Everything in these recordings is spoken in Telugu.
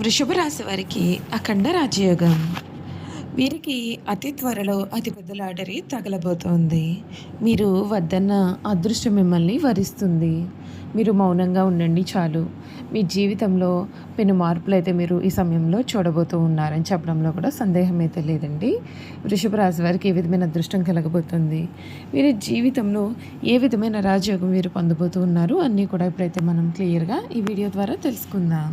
వృషభ రాశి వారికి అఖండ రాజయోగం. వీరికి అతి త్వరలో అతిపెద్ద లాటరీ తగలబోతోంది. మీరు వద్దన్న అదృష్టం మిమ్మల్ని వరిస్తుంది. మీరు మౌనంగా ఉండండి చాలు. మీ జీవితంలో పెను మార్పులు అయితే మీరు ఈ సమయంలో చూడబోతూ ఉన్నారని చెప్పడంలో కూడా సందేహం అయితే లేదండి. వృషభ రాశి వారికి ఏ విధమైన అదృష్టం కలగబోతుంది? వీరి జీవితంలో ఏ విధమైన రాజయోగం వీరు పొందబోతూ ఉన్నారు అన్నీ కూడా ఇప్పుడైతే మనం క్లియర్గా ఈ వీడియో ద్వారా తెలుసుకుందాం.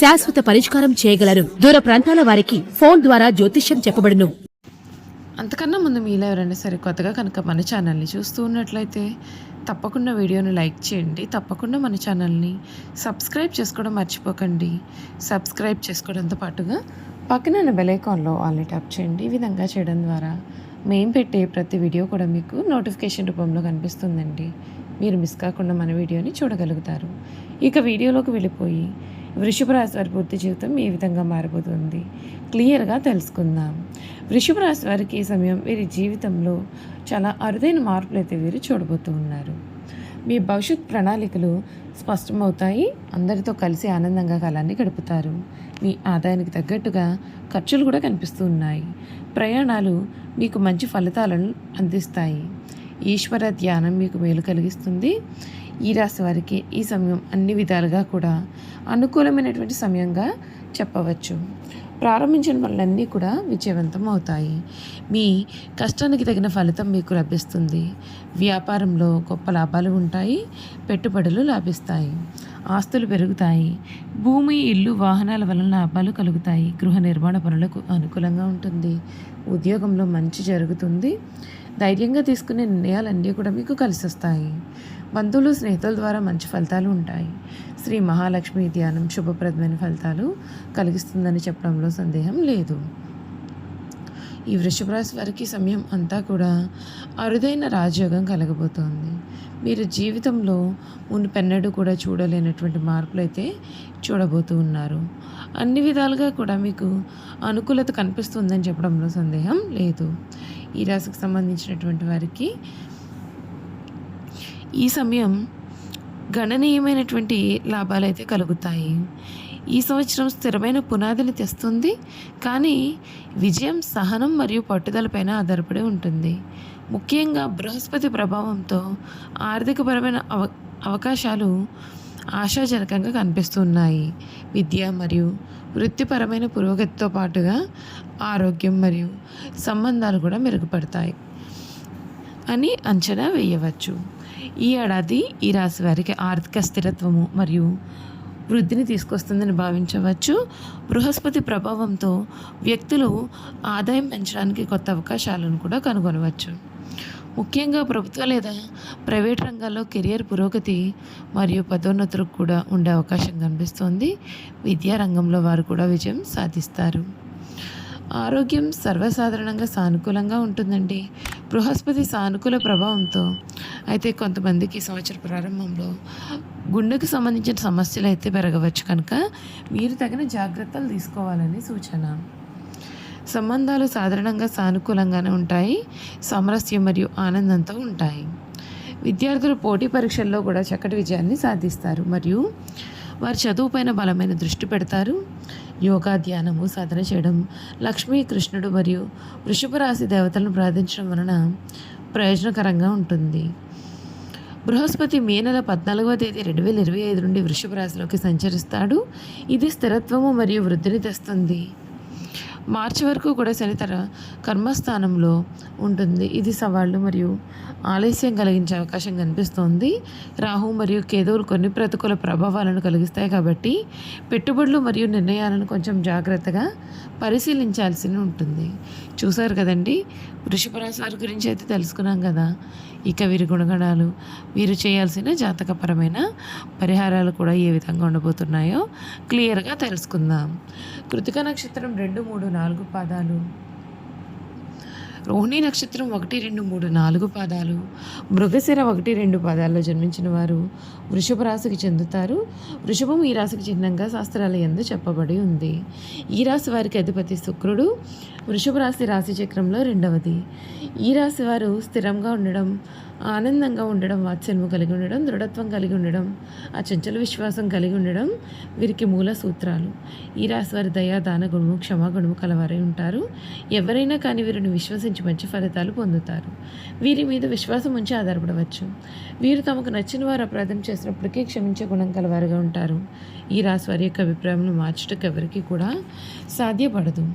శాశ్వత పరిష్కారం చేయగలరు. దూర ప్రాంతాల వారికి ఫోన్ ద్వారా జ్యోతిష్యం చెప్పబడును. అంతకన్నా ముందు మీలో ఎవరైనా సరే కొత్తగా కనుక మన ఛానల్ని చూస్తూ ఉన్నట్లయితే తప్పకుండా వీడియోని లైక్ చేయండి. తప్పకుండా మన ఛానల్ని సబ్స్క్రైబ్ చేసుకోవడం మర్చిపోకండి. సబ్స్క్రైబ్ చేసుకోవడంతో పాటుగా పక్కన బెల్ ఐకాన్లో ఆల్ని ట్యాప్ చేయండి. ఈ విధంగా చేయడం ద్వారా మేము పెట్టే ప్రతి వీడియో కూడా మీకు నోటిఫికేషన్ రూపంలో కనిపిస్తుందండి. మీరు మిస్ కాకుండా మన వీడియోని చూడగలుగుతారు. ఇక వీడియోలోకి వెళ్ళిపోయి వృషభ రాశి వారి పూర్తి జీవితం ఏ విధంగా మారిపోతుంది. క్లియర్గా తెలుసుకుందాం. వృషభ రాశి వారికి ఈ సమయం వీరి జీవితంలో చాలా అరుదైన మార్పులు అయితే వీరు చూడబోతూ ఉన్నారు. మీ భవిష్యత్ ప్రణాళికలు స్పష్టమవుతాయి. అందరితో కలిసి ఆనందంగా కాలాన్ని గడుపుతారు. మీ ఆదాయానికి తగ్గట్టుగా ఖర్చులు కూడా కనిపిస్తూ ఉన్నాయి. ప్రయాణాలు మీకు మంచి ఫలితాలను అందిస్తాయి. ఈశ్వర ధ్యానం మీకు మేలు కలిగిస్తుంది. ఈ రాశి వారికి ఈ సమయం అన్ని విధాలుగా కూడా అనుకూలమైనటువంటి సమయంగా చెప్పవచ్చు. ప్రారంభించిన పనులన్నీ కూడా విజయవంతం అవుతాయి. మీ కష్టానికి తగిన ఫలితం మీకు లభిస్తుంది. వ్యాపారంలో గొప్ప లాభాలు ఉంటాయి. పెట్టుబడులు లాభిస్తాయి. ఆస్తులు పెరుగుతాయి. భూమి ఇల్లు వాహనాల వలన లాభాలు కలుగుతాయి. గృహ నిర్మాణ పనులకు అనుకూలంగా ఉంటుంది. ఉద్యోగంలో మంచి జరుగుతుంది. ధైర్యంగా తీసుకునే నిర్ణయాలన్నీ కూడా మీకు కలిసి వస్తాయి బంధువులు స్నేహితుల ద్వారా మంచి ఫలితాలు ఉంటాయి. శ్రీ మహాలక్ష్మి ధ్యానం శుభప్రదమైన ఫలితాలు కలిగిస్తుందని చెప్పడంలో సందేహం లేదు. ఈ వృషభ రాశి వారికి సమయం అంతా కూడా అరుదైన రాజయోగం కలగబోతోంది. మీరు జీవితంలో మునుపెన్నడూ కూడా చూడలేనటువంటి మార్పులు అయితే చూడబోతూ ఉన్నారు. అన్ని విధాలుగా కూడా మీకు అనుకూలత కనిపిస్తుందని చెప్పడంలో సందేహం లేదు. ఈ రాశికి సంబంధించినటువంటి వారికి ఈ సమయం గణనీయమైనటువంటి లాభాలు అయితే కలుగుతాయి. ఈ సంవత్సరం స్థిరమైన పునాదిని తెస్తుంది కానీ విజయం సహనం మరియు పట్టుదలపైన ఆధారపడి ఉంటుంది. ముఖ్యంగా బృహస్పతి ప్రభావంతో ఆర్థికపరమైన అవ అవకాశాలు ఆశాజనకంగా కనిపిస్తున్నాయి. విద్య మరియు వృత్తిపరమైన పురోగతితో పాటుగా ఆరోగ్యం మరియు సంబంధాలు కూడా మెరుగుపడతాయి అని అంచనా వేయవచ్చు. ఈ ఏడాది ఈ రాశి వారికి ఆర్థిక స్థిరత్వము మరియు వృద్ధిని తీసుకొస్తుందని భావించవచ్చు. బృహస్పతి ప్రభావంతో వ్యక్తులు ఆదాయం పెంచడానికి కొత్త అవకాశాలను కూడా కనుగొనవచ్చు. ముఖ్యంగా ప్రభుత్వ లేదా ప్రైవేట్ రంగాల్లో కెరియర్ పురోగతి మరియు పదోన్నతులకు కూడా ఉండే అవకాశం కనిపిస్తోంది. విద్యా రంగంలో వారు కూడా విజయం సాధిస్తారు. ఆరోగ్యం సర్వసాధారణంగా సానుకూలంగా ఉంటుందండి. బృహస్పతి సానుకూల ప్రభావంతో అయితే కొంతమందికి సంవత్సర ప్రారంభంలో గుండెకు సంబంధించిన సమస్యలు అయితే పెరగవచ్చు కనుక మీరు తగిన జాగ్రత్తలు తీసుకోవాలని సూచన. సంబంధాలు సాధారణంగా సానుకూలంగానే ఉంటాయి సామరస్యం మరియు ఆనందంతో ఉంటాయి. విద్యార్థులు పోటీ పరీక్షల్లో కూడా చక్కటి విజయాన్ని సాధిస్తారు మరియు వారి చదువుపైన బలమైన దృష్టి పెడతారు. యోగా ధ్యానము సాధన చేయడం లక్ష్మీ కృష్ణుడు మరియు వృషభ రాశి దేవతలను ప్రార్థించడం వలన ప్రయోజనకరంగా ఉంటుంది. బృహస్పతి మే నెల పద్నాలుగవ తేదీ రెండు వేల ఇరవై ఐదు నుండి వృషభ రాశిలోకి సంచరిస్తాడు. ఇది స్థిరత్వము మరియు వృద్ధిని తెస్తుంది. మార్చి వరకు కూడా శని తన కర్మస్థానంలో ఉంటుంది. ఇది సవాళ్ళు మరియు ఆలస్యం కలిగించే అవకాశం కనిపిస్తోంది. రాహు మరియు కేతువులు కొన్ని ప్రతికూల ప్రభావాలను కలిగిస్తాయి కాబట్టి పెట్టుబడులు మరియు నిర్ణయాలను కొంచెం జాగ్రత్తగా పరిశీలించాల్సి ఉంటుంది. చూసారు కదండి? వృషభ రాశి వారి గురించి అయితే తెలుసుకున్నాం కదా. ఇక వీరి గుణగణాలు వీరు చేయాల్సిన జాతకపరమైన పరిహారాలు కూడా ఏ విధంగా ఉండబోతున్నాయో క్లియర్గా తెలుసుకుందాం. కృతిక నక్షత్రం రెండు మూడు నాలుగు పాదాలు. రోహిణి నక్షత్రం ఒకటి రెండు మూడు నాలుగు పాదాలు. మృగశిర ఒకటి రెండు పాదాల్లో జన్మించిన వారు వృషభ రాశికి చెందుతారు. వృషభం ఈ రాశికి చిహ్నంగా శాస్త్రాల ఎందు చెప్పబడి ఉంది. ఈ రాశి వారికి అధిపతి శుక్రుడు. వృషభ రాశి రాశి చక్రంలో రెండవది. ఈ రాశి వారు స్థిరంగా ఉండడం ఆనందంగా ఉండడం వాత్సల్యము కలిగి ఉండడం దృఢత్వం కలిగి ఉండడం ఆ చంచల విశ్వాసం కలిగి ఉండడం వీరికి మూల సూత్రాలు. ఈ రాశి వారి దయా దాన గుణము క్షమాగుణము కలవారై ఉంటారు. ఎవరైనా కానీ వీరిని విశ్వసించ మంచి మంచి ఫలితాలు పొందుతారు. వీరి మీద విశ్వాసం ఉంచి ఆధారపడవచ్చు. వీరు తమకు నచ్చిన వారు అపరాధం చేసినప్పటికీ క్షమించే గుణం కలవారుగా ఉంటారు. ఈ రాశి వారి యొక్క అభిప్రాయం మార్చటకు ఎవరికీ కూడా సాధ్యపడదు.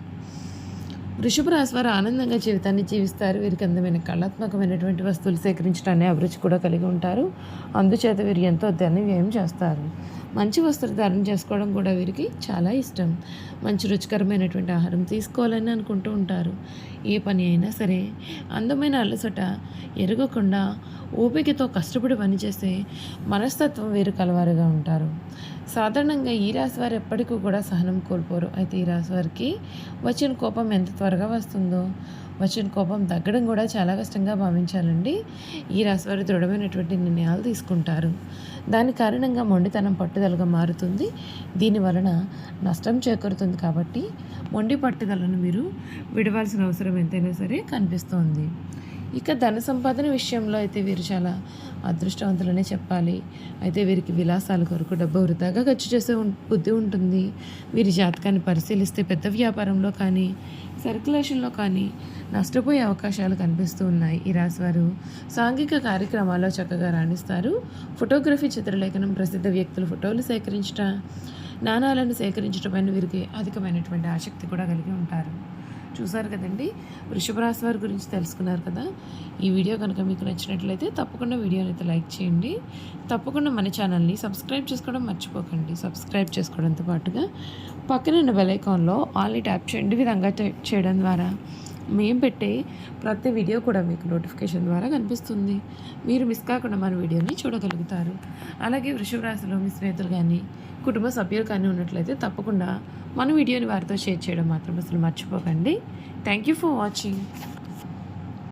వృషభ రాశి వారు ఆనందంగా జీవితాన్ని జీవిస్తారు. వీరికి అందమైన కళాత్మకమైనటువంటి వస్తువులు సేకరించడాన్ని అభిరుచి కూడా కలిగి ఉంటారు. అందుచేత వీరు ఎంతో ధన వ్యయం చేస్తారు. మంచి వస్త్రధారణ చేసుకోవడం కూడా వీరికి చాలా ఇష్టం. మంచి రుచికరమైనటువంటి ఆహారం తీసుకోవాలని అనుకుంటూ ఉంటారు. ఏ పని అయినా సరే అందమైన అలసట ఎరగకుండా ఓపికతో కష్టపడి పనిచేసే మనస్తత్వం వీరు కలవారుగా ఉంటారు. సాధారణంగా ఈ రాశి వారు ఎప్పటికీ కూడా సహనం కోల్పోరు. అయితే ఈ రాశి వారికి వచ్చిన కోపం ఎంత త్వరగా వస్తుందో వచ్చిన కోపం తగ్గడం కూడా చాలా కష్టంగా భావించాలండి. ఈ రాశివారు దృఢమైనటువంటి నిర్ణయాలు తీసుకుంటారు. దాని కారణంగా మొండితనం పట్టుదలగా మారుతుంది. దీని వలన నష్టం చేకూరుతుంది కాబట్టి మొండి పట్టుదలను మీరు విడవాల్సిన అవసరం ఎంతైనా సరే కనిపిస్తోంది. ఇక ధన సంపాదన విషయంలో అయితే వీరు చాలా అదృష్టవంతులనే చెప్పాలి. అయితే వీరికి విలాసాల కొరకు డబ్బు వృధాగా ఖర్చు చేసే ఉం- బుద్ధి ఉంటుంది. వీరి జాతకాన్ని పరిశీలిస్తే పెద్ద వ్యాపారంలో కానీ సర్క్యులేషన్లో కానీ నష్టపోయే అవకాశాలు కనిపిస్తూ ఉన్నాయి. ఈ రాశివారు సాంఘిక కార్యక్రమాల్లో చక్కగా రాణిస్తారు. ఫోటోగ్రఫీ చిత్రలేఖనం ప్రసిద్ధ వ్యక్తుల ఫోటోలు సేకరించట నాణాలను సేకరించడం వీరికి అధికమైనటువంటి ఆసక్తి కూడా కలిగి ఉంటారు. చూసారు కదండి? వృషభ రాశి వారి గురించి తెలుసుకున్నారు కదా? ఈ వీడియో కనుక మీకు నచ్చినట్లయితే తప్పకుండా వీడియోని అయితే లైక్ చేయండి. తప్పకుండా మన ఛానల్ని సబ్స్క్రైబ్ చేసుకోవడం మర్చిపోకండి. సబ్స్క్రైబ్ చేసుకోవడంతో పాటుగా పక్కన ఉన్న బెల్ ఐకాన్లో ఆల్ని ట్యాప్ చేయండి. విధంగా చేయడం ద్వారా మేము పెట్టే ప్రతి వీడియో కూడా మీకు నోటిఫికేషన్ ద్వారా కనిపిస్తుంది. మీరు మిస్ కాకుండా మన వీడియోని చూడగలుగుతారు. అలాగే వృషభ రాశిలో మీ స్నేహితులు కానీ కుటుంబ సభ్యులు కానీ ఉన్నట్లయితే తప్పకుండా మన వీడియోని వారితో షేర్ చేయడం మాత్రం అసలు మర్చిపోకండి. Thank you for watching